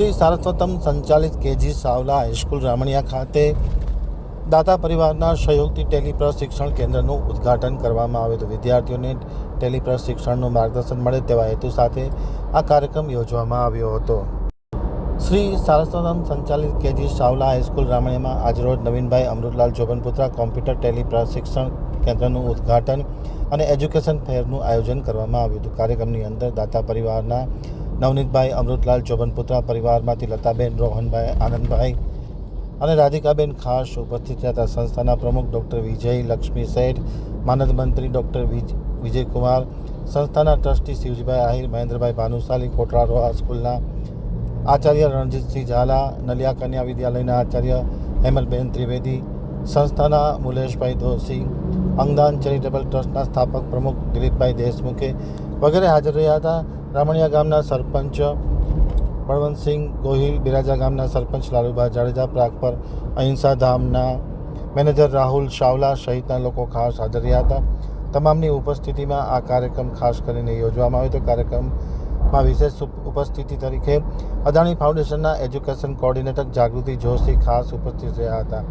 શ્રી સારસ્વતમ સંચાલિત KG Savla high school રામણિયા ખાતે દાતા પરિવારના સહયોગથી ટેલી પ્રશિક્ષણ કેન્દ્રનું ઉદ્ઘાટન કરવામાં આવ્યું હતું. વિદ્યાર્થીઓને ટેલી પ્રશિક્ષણનું માર્ગદર્શન મળે તેવા હેતુ સાથે આ કાર્યક્રમ યોજવામાં આવ્યો હતો. શ્રી સારસ્વતમ સંચાલિત કેજી સાવલા હાઈસ્કૂલ રામણિયામાં આજરોજ નવીનભાઈ અમૃતલાલ જોબનપુત્રા કોમ્પ્યુટર ટેલી પ્રશિક્ષણ કેન્દ્રનું ઉદ્ઘાટન અને એજ્યુકેશન ફેરનું આયોજન કરવામાં આવ્યું હતું. કાર્યક્રમની અંદર દાતા પરિવારના નવનીતભાઈ, અમૃતલાલ ચોબનપુત્રા પરિવારમાંથી લતાબેન, રોહનભાઈ, આનંદભાઈ અને રાધિકાબેન ખાસ ઉપસ્થિત હતા. સંસ્થાના પ્રમુખ ડૉક્ટર વિજય લક્ષ્મી શેઠ, માનદ મંત્રી ડૉક્ટર વિજયકુમાર, સંસ્થાના ટ્રસ્ટી શિવજીભાઈ આહિર, મહેન્દ્રભાઈ ભાનુશાલી કોટરા રોહા સ્કૂલના આચાર્ય રણજીતસિંહ ઝાલા, નલિયા કન્યા વિદ્યાલયના આચાર્ય હેમલબેન ત્રિવેદી, સંસ્થાના મુલેશભાઈ દોશી અંગદાન ચેરિટેબલ ટ્રસ્ટના સ્થાપક પ્રમુખ દિલીપભાઈ દેશમુખે વગેરે હાજર રહ્યા હતા. રામણિયા ગામના સરપંચ બળવંતસિંહ ગોહિલ, બિરાજા ગામના સરપંચ લાલુભા જાડેજા પ્રાગપર અહિંસા ધામના મેનેજર રાહુલ શાવલા સહિતના લોકો ખાસ હાજર રહ્યા હતા. તમામની ઉપસ્થિતિમાં આ કાર્યક્રમ ખાસ કરીને યોજવામાં આવ્યો હતો. કાર્યક્રમમાં વિશેષ ઉપ- ઉપસ્થિતિ તરીકે અદાણી ફાઉન્ડેશનના એજ્યુકેશન કોર્ડિનેટર જાગૃતિ જોશી ખાસ ઉપસ્થિત રહ્યા હતા.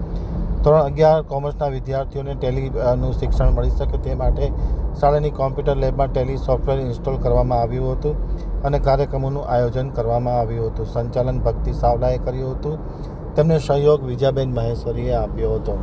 ધોરણ અગિયાર કોમર્સના વિદ્યાર્થીઓને ટેલીનું શિક્ષણ મળી શકે તે માટે શાળાની કોમ્પ્યુટર લેબમાં ટેલી સોફ્ટવેર ઇન્સ્ટોલ કરવામાં આવ્યું હતું અને કાર્યક્રમોનું આયોજન કરવામાં આવ્યું હતું. સંચાલન ભક્તિ સાવલાએ કર્યું હતું. તેમને સહયોગ વિજયાબેન મહેશ્વરીએ આપ્યો હતો.